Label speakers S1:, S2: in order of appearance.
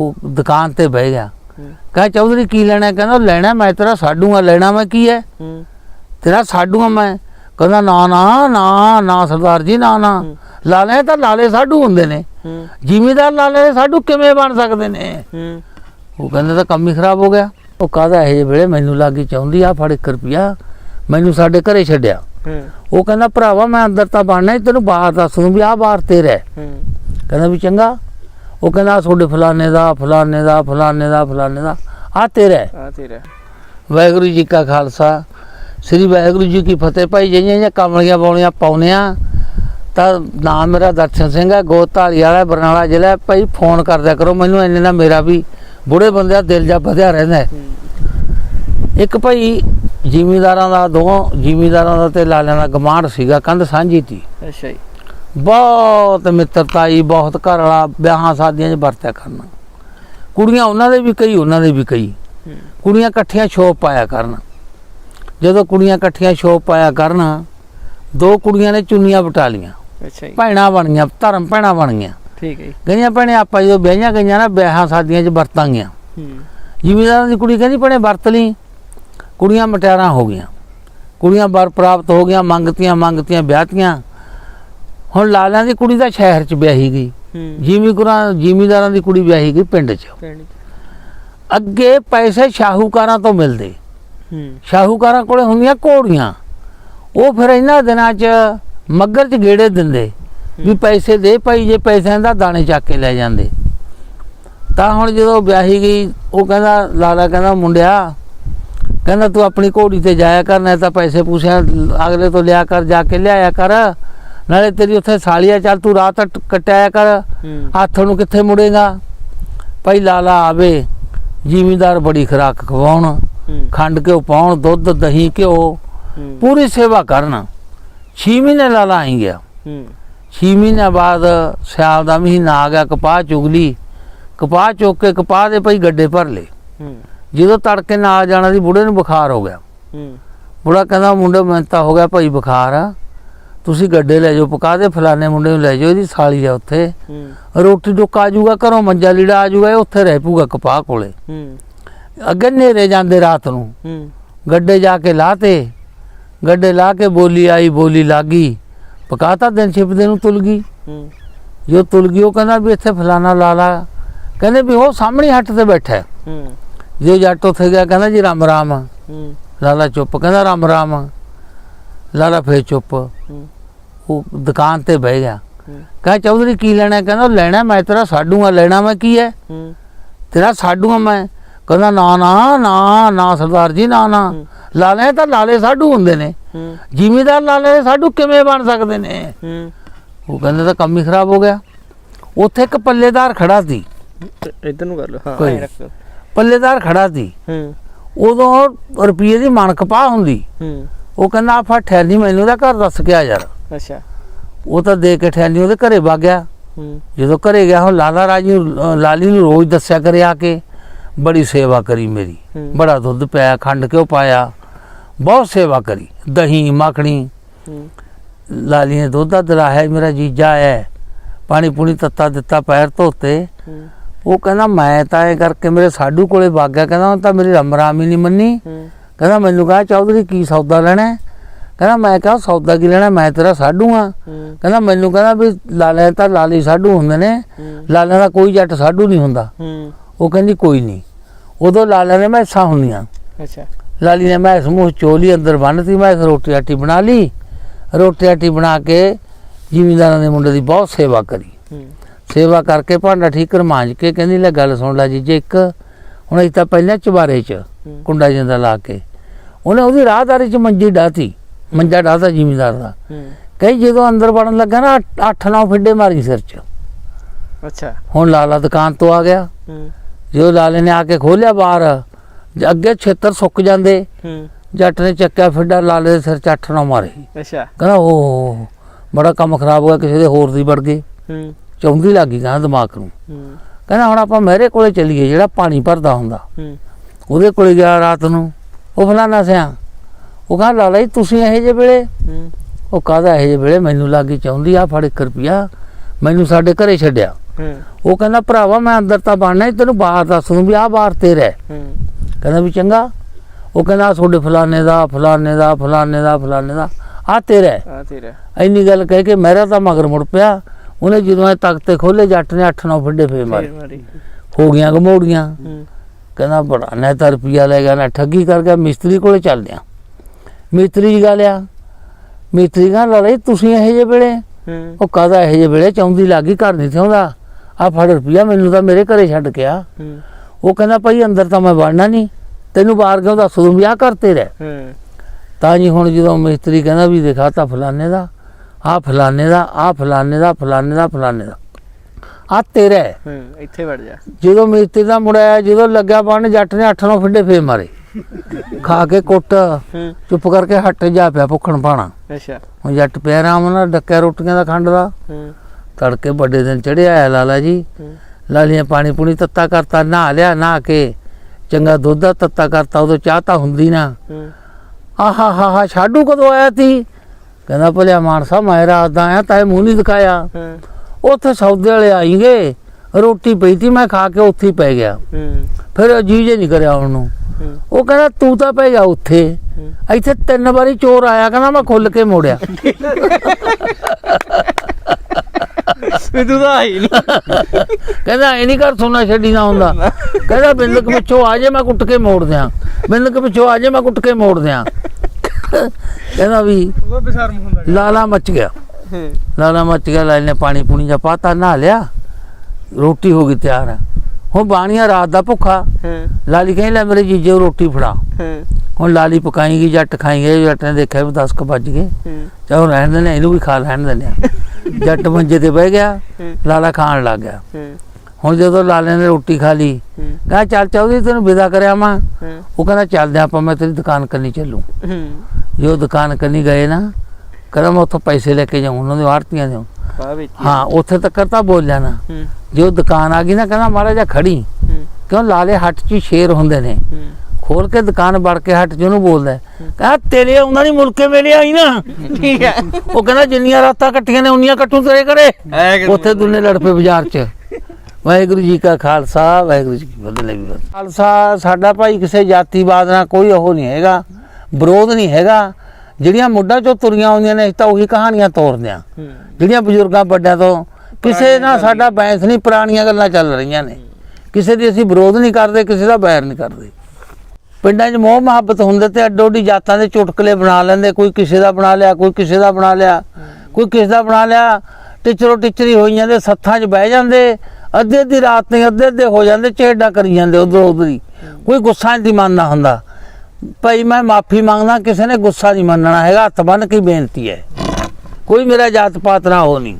S1: ਉਹ ਦੁਕਾਨ ਤੇ ਬਹਿ ਗਿਆ।
S2: ਹੂੰ
S1: ਕਹੇ ਚੌਧਰੀ ਕੀ ਲੈਣਾ? ਕਹਿੰਦਾ ਲੈਣਾ ਮੈਂ ਤੇਰਾ ਸਾਡੂਗਾ ਲੈਣਾ ਮੈਂ ਕੀ ਹੈ। ਤੇਰਾ ਸਾਡੂਗਾ ਮੈਂ। ਕਹਿੰਦਾ ਨਾ ਨਾ ਨਾ ਨਾ ਸਰਦਾਰ ਜੀ ਨਾ ਨਾ। ਲਾਲੇ ਤਾਂ ਲਾਲੇ ਸਾਡੂ ਹੁੰਦੇ ਨੇ। ਜ਼ਿਮੀਦਾਰ ਲਾਲੇ ਸਾਡੂ ਕਿਵੇਂ ਬਣ ਸਕਦੇ ਨੇ? ਉਹ ਕਹਿੰਦਾ ਤਾਂ ਕੰਮ ਹੀ ਖਰਾਬ ਹੋ ਗਿਆ। ਉਹ ਕਾਹਦਾ ਇਹ ਵੇਲੇ ਮੈਨੂੰ ਲੱਗੀ ਚਾਹੁੰਦੀ ਆ ਫੜ 1 ਰੁਪਿਆ ਮੈਨੂੰ ਸਾਡੇ ਘਰੇ ਛੱਡਿਆ। ਉਹ ਕਹਿੰਦਾ ਭਰਾਵਾ ਮੈਂ ਅੰਦਰ ਤਾਂ ਬਣਨਾ ਤੈਨੂੰ ਬਾਹਰ ਦੱਸ ਦੂੰ ਵੀ ਆਹ ਬਾਹਰ ਤੇਰਾ ਕਹਿੰਦਾ ਵੀ ਚੰਗਾ ਉਹ ਕਹਿੰਦਾ ਤੁਹਾਡੇ ਫਲਾਣੇ ਦਾ ਫਲਾਣੇ ਦਾ ਫਲਾਣੇ ਦਾ ਫਲਾਣੇ ਦਾ। ਆ ਤੇਰਾ।
S2: ਆ ਤੇਰਾ
S1: ਵਾਹਿਗੁਰੂ ਜੀ ਕਾ ਖਾਲਸਾ। ਸ੍ਰੀ ਵਾਹਿਗੁਰੂ ਜੀ ਕੀ ਫਤਿਹ ਭਾਈ ਜਿਹੀਆਂ ਜਿਹੀਆਂ ਕਮਲੀਆਂ ਬੌਲੀਆਂ ਪਾਉਨੇ ਆ ਤਾਂ ਨਾਮ ਮੇਰਾ ਦਰਸ਼ਨ ਸਿੰਘ ਹੈ ਗੋਤਾਲੀ ਵਾਲਾ ਬਰਨਾਲਾ ਜ਼ਿਲ੍ਹਾ। ਭਾਈ ਫੋਨ ਕਰਦਿਆ ਕਰੋ ਮੈਨੂੰ ਇੰਨੇ ਨਾਲ ਮੇਰਾ ਵੀ ਬੁੜੇ ਬੰਦੇ ਦਾ ਦਿਲ ਜਾ ਵਧਿਆ ਰਹਿੰਦਾ ਇੱਕ ਭਾਈ ਜ਼ਿਮੀਦਾਰਾਂ ਦਾ ਦੋ ਜ਼ਿਮੀਦਾਰਾਂ ਦਾ ਤੇ ਲਾਲਿਆਂ ਦਾ ਗਮਾਂਡ ਸੀਗਾ ਕੰਧ ਸਾਂਝੀ ਤੀ।
S2: ਅੱਛਾ ਜੀ।
S1: ਬਹੁਤ ਮਿੱਤਰਤਾਈ ਬਹੁਤ ਘਰ ਵਾਲਾ ਵਿਆਹਾਂ ਸ਼ਾਦੀਆਂ 'ਚ ਵਰਤਿਆ ਕਰਨਾ। ਕੁੜੀਆਂ ਉਹਨਾਂ ਦੇ ਵੀ ਕਈ ਉਹਨਾਂ ਦੇ ਵੀ ਕਈ ਕੁੜੀਆਂ ਇਕੱਠੀਆਂ ਸ਼ੋਪ ਪਾਇਆ ਕਰਨ। ਜਦੋਂ ਕੁੜੀਆਂ ਇਕੱਠੀਆਂ ਸ਼ੋਪ ਪਾਇਆ ਕਰਨ ਦੋ ਕੁੜੀਆਂ ਨੇ ਚੁੰਨੀਆਂ ਬਟਾ ਲੀਆਂ
S2: ਅੱਛਾ ਜੀ।
S1: ਭੈਣਾਂ ਬਣੀਆਂ ਧਰਮ ਭੈਣਾਂ ਬਣ ਗਈਆਂ।
S2: ਠੀਕ ਹੈ ਜੀ।
S1: ਕਹਿੰਦੀਆਂ ਭੈਣੇ ਆਪਾਂ ਜਦੋਂ ਵਿਆਹੀਆਂ ਗਈਆਂ ਨਾ ਵਿਆਹਾਂ ਸ਼ਾਦੀਆਂ 'ਚ ਵਰਤਾਂਗੀਆਂ।
S2: ਹੂੰ।
S1: ਜ਼ਿਮੀਦਾਰਾਂ ਦੀ ਕੁੜੀ ਕਹਿੰਦੀ ਭੈਣੇ ਵਰਤ ਲਈ। ਕੁੜੀਆਂ ਮਟਿਆਰਾਂ ਹੋ ਗਈਆਂ। ਕੁੜੀਆਂ ਵਰ ਪ੍ਰਾਪਤ ਹੋ ਗਈਆਂ ਮੰਗਤੀਆਂ ਮੰਗਤੀਆਂ ਵਿਆਹਤੀਆਂ। ਹੁਣ ਲਾਲਿਆਂ ਦੀ ਕੁੜੀ ਤਾਂ ਸ਼ਹਿਰ 'ਚ ਵਿਆਹੀ ਗਈ। ਜ਼ਿਮੀਦਾਰਾਂ ਜ਼ਿਮੀਦਾਰਾਂ ਦੀ ਕੁੜੀ ਵਿਆਹੀ ਗਈ ਪਿੰਡ 'ਚ। ਅੱਗੇ ਪੈਸੇ ਸ਼ਾਹੂਕਾਰਾਂ ਤੋਂ ਮਿਲਦੇ।
S2: ਹੂੰ।
S1: ਸ਼ਾਹੂਕਾਰਾਂ ਕੋਲੇ ਹੁੰਦੀਆਂ ਘੋੜੀਆਂ। ਉਹ ਫਿਰ ਇਹਨਾਂ ਦਿਨਾਂ 'ਚ ਮੱਗਰ 'ਚ ਗੇੜੇ ਦਿੰਦੇ ਵੀ ਪੈਸੇ ਦੇ ਭਾਈ ਜੇ ਪੈਸਿਆਂ ਦਾ ਦਾਣੇ ਚੱਕ ਕੇ ਲੈ ਜਾਂਦੇ। ਤਾਂ ਹੁਣ ਜਦੋਂ ਵਿਆਹੀ ਗਈ ਉਹ ਕਹਿੰਦਾ ਲਾਲਾ ਕਹਿੰਦਾ ਮੁੰਡਿਆ ਕਹਿੰਦਾ ਤੂੰ ਆਪਣੀ ਘੋੜੀ ਤੇ ਜਾਇਆ ਕਰ ਨਹੀਂ ਤਾਂ ਪੈਸੇ ਪੂਸਿਆ ਅਗਲੇ ਤੋਂ ਲਿਆ ਕਰ ਜਾ ਕੇ ਲਿਆਇਆ ਕਰ। ਨਾਲੇ ਤੇਰੀ ਉੱਥੇ ਸਾਲੀਆ ਚੱਲ ਤੂੰ ਰਾਤ ਕਟਾਇਆ ਕਰ ਹੱਥ ਨੂੰ ਕਿੱਥੇ ਮੁੜੇਗਾ? ਭਾਈ ਲਾਲਾ ਆਵੇ ਜ਼ਿਮੀਦਾਰ ਬੜੀ ਖੁਰਾਕ ਖਵਾਉਣ ਖੰਡ ਘਿਓ ਪਾਉਣ ਦੁੱਧ ਦਹੀਂ ਘਿਓ ਪੂਰੀ ਸੇਵਾ ਕਰਨ। 6 ਮਹੀਨੇ ਲਾਲਾ ਆਈ ਗਿਆ।
S2: ਹੂੰ।
S1: 6 ਮਹੀਨੇ ਬਾਅਦ ਸਿਆਲ ਦਾ ਮਹੀਨਾ ਆ ਗਿਆ ਕਪਾਹ ਚੁਗਲੀ ਕਪਾਹ ਚੁੱਕ ਕੇ ਕਪਾਹ ਦੇ ਭਾਈ ਗੱਡੇ ਭਰ
S2: ਹੂੰ।
S1: ਜਦੋਂ ਤੜਕੇ ਨਾਲ ਜਾਣਾ ਸੀ ਬੁੜੇ ਨੂੰ ਬੁਖਾਰ ਹੋ ਗਿਆ। ਬੁੜਾ ਕਹਿੰਦਾ ਮੁੰਡੇ ਮੈਨੂੰ ਤਾਂ ਹੋ ਗਿਆ ਭਾਈ ਬੁਖਾਰ। ਤੁਸੀਂ ਗੱਡੇ ਲੈ ਜਾਓ ਪਕਾ ਦੇ ਫਲਾਣੇ ਮੁੰਡੇ ਨੂੰ ਲੈ ਜਾਓ ਇਹਦੀ ਸਾਲੀ ਆ ਉੱਥੇ।
S2: ਹੂੰ
S1: ਰੋਟੀ ਟੁੱਕਾ ਆ ਜਾਊਗਾ ਘਰੋਂ ਮੰਜਾ ਲੀੜਾ ਆ ਜਾਊਗਾ ਇਹ ਉੱਥੇ ਰਹਿ ਪਊਗਾ ਕਪਾਹ ਕੋਲੇ।
S2: ਹੂੰ।
S1: ਅੱਗੇ ਨੇਰੇ ਜਾਂਦੇ ਰਾਤ ਨੂੰ।
S2: ਹੂੰ।
S1: ਗੱਡੇ ਜਾ ਕੇ ਲਾਤੇ ਗੱਡੇ ਲਾ ਕੇ ਬੋਲੀ ਆਈ ਬੋਲੀ ਲੱਗੀ। ਪਕਾਤਾ ਦਿਨ ਛਿਪਦੇ ਨੂੰ ਤੁਲ ਗਈ।
S2: ਹੂੰ।
S1: ਜੋ ਤੁਲ ਗਈ ਉਹ ਕਹਿੰਦਾ ਵੀ ਇੱਥੇ ਫਲਾਣਾ ਲਾਲਾ। ਕਹਿੰਦੇ ਵੀ ਉਹ ਸਾਹਮਣੇ ਹੱਟ ਤੇ ਬੈਠਾ ਜੋ ਜੱਟ ਉੱਥੇ ਗਿਆ ਕਹਿੰਦਾ ਜੀ ਰਾਮ ਰਾਮ।
S2: ਹੂੰ।
S1: ਲਾਲਾ ਚੁੱਪ ਕਹਿੰਦਾ ਰਾਮ ਰਾਮ। ਲਾਲਾ ਫੇਰ ਚੁੱਪ।
S2: ਹੂੰ।
S1: ਉਹ ਦੁਕਾਨ ਤੇ ਬਹਿ ਗਿਆ।
S2: ਹੂੰ
S1: ਕਹੇ ਚੌਧਰੀ ਕੀ ਲੈਣਾ? ਕਹਿੰਦਾ ਲੈਣਾ ਮੈਂ ਤੇਰਾ ਸਾਡੂਗਾ ਲੈਣਾ ਮੈਂ ਕੀ ਹੈ। ਤੇਰਾ ਸਾਡੂਗਾ ਮੈਂ। ਕਹਿੰਦਾ ਨਾ ਨਾ ਨਾ ਨਾ ਸਰਦਾਰ ਜੀ ਨਾ ਨਾ। ਲਾਲੇ ਤਾਂ ਲਾਲੇ ਸਾਡੂ ਹੁੰਦੇ ਨੇ। ਜ਼ਿਮੀਦਾਰ ਲਾਲੇ ਸਾਡੂ ਕਿਵੇਂ ਬਣ ਸਕਦੇ ਨੇ? ਉਹ ਕਹਿੰਦੇ ਤਾਂ ਕੰਮ ਹੀ ਖਰਾਬ ਹੋ ਗਿਆ। ਉੱਥੇ ਇੱਕ ਪੱਲੇਦਾਰ ਖੜਾ ਸੀ।
S2: ਇਧਰ ਨੂੰ ਕਰ ਲਓ। ਹਾਂ ਐਂ ਰੱਖੋ
S1: ਪੱਲੇਦਾਰ ਖੜਾ ਸੀ।
S2: ਹੂੰ।
S1: ਉਦੋਂ ਰੁਪਈਏ ਦੀ ਮਣ ਕਪਾਹ ਹੁੰਦੀ।
S2: ਹੂੰ।
S1: ਉਹ ਕਹਿੰਦਾ ਆ ਫਾ ਠਹਿਰਨੀ ਮੈਨੂੰ ਦਾ ਘਰ ਦੱਸ ਕੇ ਆ ਯਾਰ।
S2: ਅੱਛਾ।
S1: ਉਹ ਤਾਂ ਦੇ ਕੇ ਠਹਿਰਨੀ ਉਹਦੇ ਘਰੇ ਵਗ ਗਿਆ।
S2: ਹੂੰ।
S1: ਜਦੋਂ ਘਰੇ ਗਿਆ ਹੁਣ ਲਾਲਾ ਰਾਜੀ ਨੂੰ ਲਾਲੀ ਨੂੰ ਰੋਜ਼ ਦੱਸਿਆ ਕਰੇ ਆ ਕੇ ਬੜੀ ਸੇਵਾ ਕਰੀ ਮੇਰੀ। ਬੜਾ ਦੁੱਧ ਪਿਆ ਖੰਡ ਕਿਉਂ ਪਾਇਆ ਬਹੁਤ ਸੇਵਾ ਕਰੀ। ਦਹੀਂ ਮੱਖਣੀ। ਲਾਲੀ ਨੇ ਦੁੱਧ ਦਾ ਦਲਾਇਆ ਮੇਰਾ ਜੀਜਾ ਹੈ। ਪਾਣੀ ਪੂਣੀ ਤੱਤਾ ਦਿੱਤਾ ਪੈਰ ਧੋਤੇ। ਉਹ ਕਹਿੰਦਾ ਮੈਂ ਤਾਂ ਇਹ ਕਰਕੇ ਮੇਰੇ ਸਾਡੂ ਕੋਲੇ ਵਗ ਗਿਆ। ਕਹਿੰਦਾ ਤਾਂ ਮੇਰੀ ਰਮਰਾਮ ਨਹੀਂ ਮੰਨੀ। ਕਹਿੰਦਾ ਮੈਨੂੰ ਕਹਾ ਚੌਧਰੀ ਕੀ ਸੌਦਾ ਲੈਣਾ? ਕਹਿੰਦਾ ਮੈਂ ਕਿਹਾ ਸੌਦਾ ਕੀ ਲੈਣਾ ਮੈਂ ਤੇਰਾ ਸਾਡੂ ਆ। ਕਹਿੰਦਾ ਮੈਨੂੰ ਕਹਿੰਦਾ ਵੀ ਲਾਲੇ ਤਾਂ ਲਾਲੀ ਸਾਡੂ ਹੁੰਦੇ ਨੇ
S2: ਹੂੰ।
S1: ਲਾਲੇ ਦਾ ਕੋਈ ਜੱਟ ਸਾਡੂ ਨਹੀਂ ਹੁੰਦਾ। ਉਹ ਕਹਿੰਦੀ ਕੋਈ ਨਹੀਂ। ਉਦੋਂ ਲਾਲੇ ਨੇ ਮੈਸਾਂ ਹੁੰਦੀਆਂ।
S2: ਅੱਛਾ।
S1: ਲਾਲੀ ਨੇ ਮੈਸ ਮੂੰਹ ਚੋਲੀ ਅੰਦਰ ਬੰਨਤੀ ਮੈਂ ਰੋਟੀ ਆਟੀ ਬਣਾ ਲਈ। ਰੋਟੀ ਆਟੀ ਬਣਾ ਕੇ ਜ਼ਿਮੀਂਦਾਰਾਂ ਦੇ ਮੁੰਡੇ ਦੀ ਬਹੁਤ ਸੇਵਾ ਕਰੀ। ਸੇਵਾ ਕਰਕੇ ਭਾਂਡਾ ਠੀਕ ਮਾਂਜ ਕੇ ਕਹਿੰਦੀ ਲੈ ਗੱਲ ਸੁਣ ਲੈ ਜੀਜੇ ਇੱਕ। ਹੁਣ ਅਸੀਂ ਤਾਂ ਪਹਿਲਾਂ ਚੁਬਾਰੇ 'ਚ ਕੁੰਡਾ ਜਿੰਦਾ ਲਾ ਕੇ। ਉਹਨੇ ਉਹਦੀ ਰਾਹਦਾਰੀ 'ਚ ਮੰਜੀ ਡਾਤੀ। ਮੰਜਾ ਡਾਤਾ ਜ਼ਿਮੀਂਦਾਰ ਦਾ। ਕਈ ਜਦੋਂ ਅੰਦਰ ਵੜਨ ਲੱਗਾ ਨਾ 8-9 ਫਿੱਡੇ ਮਾਰੀ ਸਿਰ 'ਚ।
S2: ਅੱਛਾ।
S1: ਹੁਣ ਲਾਲਾ ਦੁਕਾਨ ਤੋਂ ਆ ਗਿਆ। ਜਦੋਂ ਲਾਲੇ ਨੇ ਆ ਕੇ ਖੋਲਿਆ ਬਾਹਰ ਅੱਗੇ ਛੇਤਰ ਸੁੱਕ ਜਾਂਦੇ ਜੱਟ ਨੇ ਚੱਕਿਆ ਫਿੱਡਾ ਲਾਲੇ ਦੇ ਸਿਰ 'ਚ 8-9 ਮਾਰੇ।
S2: ਅੱਛਾ।
S1: ਕਹਿੰਦਾ ਓਹ ਬੜਾ ਕੰਮ ਖਰਾਬ ਹੋ ਗਿਆ ਕਿਸੇ ਦੇ ਹੋਰ ਦੀ ਵੜ ਗਏ
S2: ਹੂੰ।
S1: ਚੌਂਦੀ ਲੱਗੀ ਕਹਿੰਦਾ ਦਿਮਾਗ ਨੂੰ। ਕਹਿੰਦਾ ਹੁਣ ਆਪਾਂ ਮਹਿਰੇ ਕੋਲੇ ਚੱਲੀਏ ਜਿਹੜਾ ਪਾਣੀ ਭਰਦਾ ਹੁੰਦਾ। ਉਹਦੇ ਕੋਲੇ ਗਿਆ ਰਾਤ ਨੂੰ। ਉਹ ਫਲਾਣਾ ਸਿਆ। ਉਹ ਕਹਿੰਦਾ ਲਾਲਾ ਜੀ ਤੁਸੀਂ ਇਹੋ ਜਿਹੇ ਵੇਲੇ। ਉਹ ਕਾਹਦਾ ਇਹੋ ਜਿਹੇ ਵੇਲੇ ਮੈਨੂੰ ਲੱਗੀ ਚਾਹੁੰਦੀ ਆ ਫੜ 1 ਰੁਪਿਆ ਮੈਨੂੰ ਸਾਡੇ ਘਰੇ ਛੱਡਿਆ। ਉਹ ਕਹਿੰਦਾ ਭਰਾਵਾ ਮੈਂ ਅੰਦਰ ਤਾਂ ਬਣਨਾ ਹੀ ਤੈਨੂੰ ਬਾਹਰ ਦੱਸ ਦੂੰ ਵੀ ਆਹ ਬਾਹਰ ਤੇਰਾ ਕਹਿੰਦਾ ਵੀ ਚੰਗਾ। ਉਹ ਕਹਿੰਦਾ ਤੁਹਾਡੇ ਫਲਾਣੇ ਦਾ ਫਲਾਣੇ ਦਾ ਫਲਾਣੇ ਦਾ ਫਲਾਣੇ ਦਾ ਆ ਤੇਰਾ
S2: ਆ ਤੇਰਾ
S1: ਇੰਨੀ ਗੱਲ ਕਹਿ ਕੇ ਮੇਰਾ ਤਾਂ ਮਗਰ ਮੁੜ ਪਿਆ। ਉਹਨੇ ਜਦੋਂ ਇਹ ਤਖਤੇ ਖੋਲੇ ਜੱਟ ਨੇ 8-9 ਫੱਡੇ ਫੇਰ ਮਾਰੇ। ਹੋ ਗਈਆਂ ਗਮੋੜੀਆਂ
S2: ਹੂੰ।
S1: ਕਹਿੰਦਾ ਬੜਾ ਨਾ ਤਾਂ ਰੁਪਿਆ ਲੈ ਗਿਆ ਨਾ ਠੱਗੀ ਕਰ ਗਿਆ ਮਿਸਤਰੀ ਕੋਲੇ ਚੱਲਦੇ ਆ। ਮਿਸਤਰੀ ਜੀ ਗਿਆ ਮਿਸਤਰੀ ਕਹਿੰਦਾ ਲੜਾਈ ਤੁਸੀਂ ਇਹੋ ਜਿਹੇ ਵੇਲੇ
S2: ਹੂੰ।
S1: ਉਹ ਕਾਹਦਾ ਇਹੋ ਜਿਹੇ ਵੇਲੇ? ਚੌਂਦੀ ਲੱਗੀ ਘਰ ਨਹੀਂ ਥਿਉਂਦਾ ਆ ਫੜ ਰੁਪਿਆ ਮੈਨੂੰ ਤਾਂ ਮੇਰੇ ਘਰੇ ਛੱਡ ਆ।
S2: ਹੂੰ।
S1: ਉਹ ਕਹਿੰਦਾ ਭਾਈ ਅੰਦਰ ਤਾਂ ਮੈਂ ਵੜਨਾ ਨਹੀਂ। ਤੈਨੂੰ ਬਾਹਰ ਕਿਉਂ ਦੱਸ ਦੂੰ ਵੀ ਆ ਕਰਤੇ ਰਹਿ
S2: ਹੂੰ?
S1: ਤਾਂ ਜੀ ਹੁਣ ਜਦੋਂ ਮਿਸਤਰੀ ਕਹਿੰਦਾ ਵੀ ਦਿਖਾਤਾ ਫਲਾਣੇ ਦਾ ਆ ਫਲਾਣੇ ਦਾ ਆ ਫਲਾਣੇ ਦਾ ਫਲਾਣੇ ਦਾ ਫਲਾਣੇ ਦਾ। ਆ ਤੇਰਾ ਹੈ।
S2: ਇੱਥੇ ਵੜ ਜਾ।
S1: ਜਦੋਂ ਮਿਸਤਰੀ ਦਾ ਮੁੜਿਆ ਜਦੋਂ ਲੱਗਿਆ ਬਣ ਜੱਟ ਨੇ 8-9 ਫਿੱਡੇ ਫੇਰ ਮਾਰੇ। ਖਾ ਕੇ ਕੁੱਟ ਚੁੱਪ ਕਰਕੇ ਹੱਟ ਜਾ ਪਿਆ ਭੁੱਖਣ ਪਾਣਾ
S2: ਅੱਛਾ।
S1: ਹੁਣ ਜੱਟ ਪਿਆ ਆਰਾਮ ਨਾਲ ਡੱਕਿਆ ਰੋਟੀਆਂ ਦਾ ਖੰਡ ਦਾ। ਤੜਕੇ ਵੱਡੇ ਦਿਨ ਚੜਿਆ ਹੈ ਲਾਲਾ ਜੀ। ਲਾਲੀਆਂ ਪਾਣੀ ਪੂਣੀ ਤੱਤਾ ਕਰਤਾ ਨਹਾ ਲਿਆ ਨਹਾ ਕੇ ਚੰਗਾ ਦੁੱਧ ਦਾ ਤੱਤਾ ਕਰਤਾ ਉਦੋਂ ਚਾਹ ਤਾਂ ਹੁੰਦੀ ਨਾ। ਆਹਾ ਹਾ ਹਾ ਛਾਡੂ ਕਦੋਂ ਆਇਆ ਤੀ? ਕਹਿੰਦਾ ਭਲਿਆ ਮਾਨ ਸਾਹਿਬ ਮੈਂ ਰਾਤ ਦਾ ਆਇਆ ਤਾਂ ਮੂੰਹ ਨਹੀਂ ਦਿਖਾਇਆ। ਉੱਥੇ ਸੌਦੇ ਵਾਲੇ ਆਈਗੇ ਰੋਟੀ ਪਈ ਤੀ ਮੈਂ ਖਾ ਕੇ ਉੱਥੇ ਹੀ ਪੈ ਗਿਆ। ਫਿਰ ਅਜੀਬ ਜੇ ਨਹੀਂ ਕਰਿਆ ਉਹਨੂੰ। ਉਹ ਕਹਿੰਦਾ ਤੂੰ ਤਾਂ ਪੈ ਗਿਆ ਉੱਥੇ।
S2: ਹੂੰ।
S1: ਇੱਥੇ ਤਿੰਨ ਵਾਰੀ ਚੋਰ ਆਇਆ ਕਹਿੰਦਾ ਮੈਂ ਖੁੱਲ ਕੇ ਮੋੜਿਆ।
S2: ਵੀ ਤੂੰ ਤਾਂ ਆਈ ਨਹੀਂ।
S1: ਕਹਿੰਦਾ ਇਹ ਨਹੀਂ ਕਰ ਸੋਨਾ ਛੱਡੀ ਨਾ ਹੁੰਦਾ। ਕਹਿੰਦਾ ਬਿੰਦਕ ਪਿੱਛੋਂ ਆ ਜੇ ਮੈਂ ਕੁੱਟ ਕੇ ਮੋੜ ਦਿਆਂ। ਬਿੰਦਕ ਪਿੱਛੋਂ ਆ ਜੇ ਮੈਂ ਕੁੱਟ ਕੇ ਮੋੜ ਦਿਆਂ। ਕਹਿੰਦਾ ਵੀ ਲਾਲਾ ਮੱਚ ਗਿਆ।
S2: ਹੂੰ।
S1: ਲਾਲਾ ਮੱਚ ਗਿਆ ਲਾਲ ਨੇ ਪਾਣੀ ਪੂਣੀ ਜਾਂ ਪਾਤਾ ਨਹਾ ਲਿਆ। ਰੋਟੀ ਹੋ ਗਈ ਤਿਆਰ। ਹੁਣ ਬਾਣੀਆਂ ਰਾਤ ਦਾ ਭੁੱਖਾ। ਲਾਲੀ ਕਹਿੰਦੀ ਲੈ ਮੇਰੇ ਜੀਜੇ ਨੂੰ ਰੋਟੀ ਫੜਾ। ਹੁਣ ਲਾਲੀ ਪਕਾਏਗੀ ਜੱਟ ਖਾਏਗੇ ਜੱਟ ਨੇ ਦੇਖਿਆ ਵੀ 10 ਕ ਵੱਜ ਗਏ। ਚਲੋ ਰਹਿਣ ਦਿੰਦੇ ਹਾਂ, ਇਹਨੂੰ ਵੀ ਖਾ ਲੈਣ ਦਿੰਦੇ ਹਾਂ। ਜੱਟ ਮੰਜੇ ਤੇ ਬਹਿ ਗਿਆ ਲਾਲਾ ਖਾਣ ਲੱਗ ਗਿਆ। ਹੁਣ ਜਦੋਂ ਲਾਲੇ ਨੇ ਰੋਟੀ ਖਾ ਲਈ
S2: ਹੂੰ।
S1: ਕਹਿੰਦਾ ਚੱਲ ਚੌਧਰੀ ਤੈਨੂੰ ਵਿਦਾ ਕਰਿਆ ਮਾਂ ਉਹ ਕਹਿੰਦਾ ਚੱਲਦੇ ਆਪਾਂ ਮੈਂ ਤੇਰੀ ਦੁਕਾਨ ਕੰਨੀ ਚੱਲੂ। ਜੋ ਦੁਕਾਨ ਕੰਨੀ ਗਏ ਨਾ ਕਹਿੰਦਾ ਮੈਂ ਉੱਥੋਂ ਪੈਸੇ ਲੈ ਕੇ ਜਾਉਂ ਉਹਨਾਂ ਦੇ ਆੜਤੀਆਂ ਦੇ। ਹਾਂ ਉੱਥੇ ਤੱਕ ਤਾਂ ਬੋਲਿਆ ਨਾ।
S2: ਹੂੰ।
S1: ਜੋ ਦੁਕਾਨ ਆ ਗਈ ਨਾ ਕਹਿੰਦਾ ਜਿਹਾ ਖੜੀ। ਕਿਉਂ ਲਾਲੇ ਹੱਟ 'ਚ ਸ਼ੇਰ ਹੁੰਦੇ ਨੇ? ਖੋਲ ਕੇ ਦੁਕਾਨ ਵੜ ਕੇ ਹੱਟ 'ਚ ਉਹਨੂੰ ਬੋਲਦਾ। ਕਹਿੰਦਾ ਤੇਰੇ ਉਹਨਾਂ ਦੀ ਮੁਲਕੇ ਵੇਲੇ ਆਈ ਨਾ।
S2: ਠੀਕ ਹੈ।
S1: ਉਹ ਕਹਿੰਦਾ ਜਿੰਨੀਆਂ ਰਾਤਾਂ ਕੱਟੀਆਂ ਨੇ ਉਨੀਆਂ ਕੱਟੂ ਤੇਰੇ ਘਰੇ।
S2: ਹੈ
S1: ਉੱਥੇ ਦੁਨੇ ਲੜ ਪਏ ਬਾਜ਼ਾਰ 'ਚ। ਵਾਹਿਗੁਰੂ ਜੀ ਕਾ ਖਾਲਸਾ ਵਾਹਿਗੁਰੂ ਜੀ ਕੀ ਫਤਿਹ ਵੀ ਖਾਲਸਾ ਸਾਡਾ ਭਾਈ ਕਿਸੇ ਜਾਤੀਵਾਦ ਨਾਲ ਕੋਈ ਉਹ ਨਹੀਂ ਹੈਗਾ ਵਿਰੋਧ ਨਹੀਂ ਹੈਗਾ। ਜਿਹੜੀਆਂ ਮੁੱਢਾਂ 'ਚੋਂ ਤੁਰੀਆਂ ਆਉਂਦੀਆਂ ਨੇ ਤਾਂ ਉਹੀ ਕਹਾਣੀਆਂ ਤੋਰਦੇ ਹੂੰ। ਜਿਹੜੀਆਂ ਬਜ਼ੁਰਗਾਂ ਵੱਡਿਆਂ ਤੋਂ ਕਿਸੇ ਨਾਲ ਸਾਡਾ ਬੈਂਸ ਨਹੀਂ ਪੁਰਾਣੀਆਂ ਗੱਲਾਂ ਚੱਲ ਰਹੀਆਂ ਨੇ। ਕਿਸੇ ਦੀ ਅਸੀਂ ਵਿਰੋਧ ਨਹੀਂ ਕਰਦੇ ਕਿਸੇ ਦਾ ਬੈਰ ਨਹੀਂ ਕਰਦੇ। ਪਿੰਡਾਂ 'ਚ ਮੋਹ ਮੁਹੱਬਤ ਹੁੰਦੇ ਤੇ ਅੱਡੋ ਅੱਡੀ ਜਾਤਾਂ ਦੇ ਚੁਟਕਲੇ ਬਣਾ ਲੈਂਦੇ ਕੋਈ ਕਿਸੇ ਦਾ ਬਣਾ ਲਿਆ ਕੋਈ ਕਿਸੇ ਦਾ ਬਣਾ ਲਿਆ ਕੋਈ ਕਿਸੇ ਦਾ ਬਣਾ ਲਿਆ ਟਿਚਰੋ ਟਿਚਰੀ ਹੋਈ ਜਾਂਦੇ ਸੱਥਾਂ 'ਚ ਬਹਿ ਜਾਂਦੇ ਅੱਧੇ ਅੱਧੀ ਰਾਤ ਨਹੀਂ ਅੱਧੇ ਅੱਧੇ ਹੋ ਜਾਂਦੇ ਚੇਡਾ ਕਰੀ ਜਾਂਦੇ ਉਧਰ ਉਧਰ। ਹੀ ਕੋਈ ਗੁੱਸਾ ਨਹੀਂ ਮੰਨਣਾ ਹੁੰਦਾ। ਭਾਈ ਮੈਂ ਮਾਫੀ ਮੰਗਦਾ ਕਿਸੇ ਨੇ ਗੁੱਸਾ ਨਹੀਂ ਮੰਨਣਾ ਹੈਗਾ ਹੱਥ ਬੰਨ ਕੇ ਬੇਨਤੀ ਹੈ। ਕੋਈ ਮੇਰਾ ਜਾਤ ਪਾਤ ਨਾ ਹੋ ਨਹੀਂ